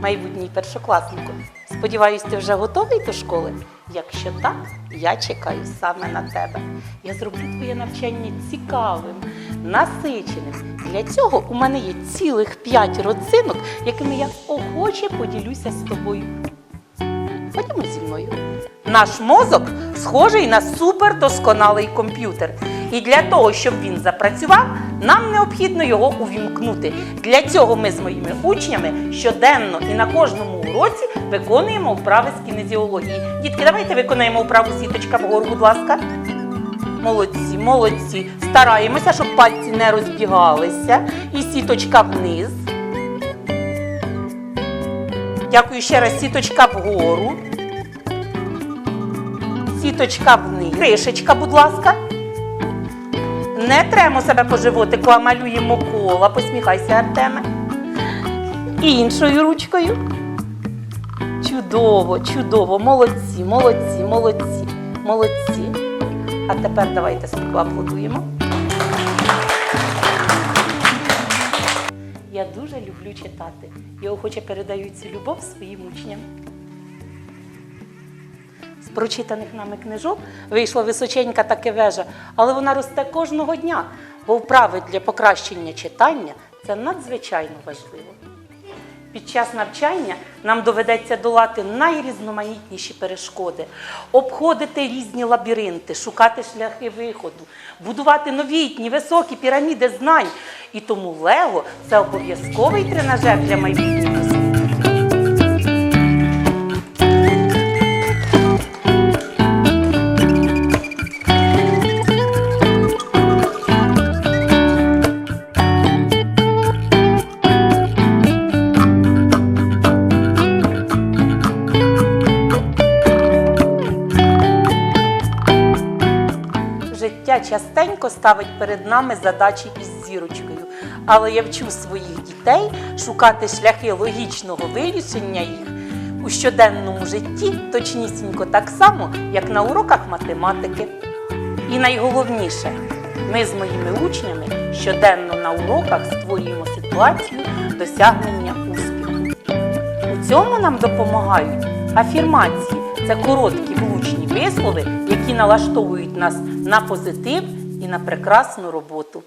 майбутній першокласнику. Сподіваюсь, ти вже готовий до школи? Якщо так, я чекаю саме на тебе. Я зроблю твоє навчання цікавим, насиченим. Для цього у мене є цілих п'ять родзинок, якими я охоче поділюся з тобою. Ходімо зі мною. Наш мозок схожий на супердосконалий комп'ютер. І для того, щоб він запрацював, нам необхідно його увімкнути. Для цього ми з моїми учнями щоденно і на кожному уроці виконуємо вправи з кінезіології. Дітки, давайте виконаємо вправу сіточка вгору, будь ласка. Молодці, молодці. Стараємося, щоб пальці не розбігалися. І сіточка вниз. Дякую ще раз. Сіточка вгору. Сіточка вниз. Кришечка, будь ласка. Не тремо себе по животику, малюємо кола. Посміхайся, Артеме. Іншою ручкою. Чудово, чудово. Молодці, молодці, молодці, молодці. А тепер давайте собі поаплодуємо. Я дуже люблю читати. Я охоче передаю цю любов своїм учням. Прочитаних нами книжок вийшла височенька таки вежа, але вона росте кожного дня, бо вправи для покращення читання це надзвичайно важливо. Під час навчання нам доведеться долати найрізноманітніші перешкоди, обходити різні лабіринти, шукати шляхи виходу, будувати новітні, високі піраміди знань. І тому Лего це обов'язковий тренажер для майбутніх Частенько ставить перед нами задачі із зірочкою, але я вчу своїх дітей шукати шляхи логічного вирішення їх у щоденному житті точнісінько так само, як на уроках математики. І найголовніше, ми з моїми учнями щоденно на уроках створюємо ситуацію досягнення успіху. У цьому нам допомагають афірмації. Це короткі влучні вислови, налаштовують нас на позитив і на прекрасну роботу.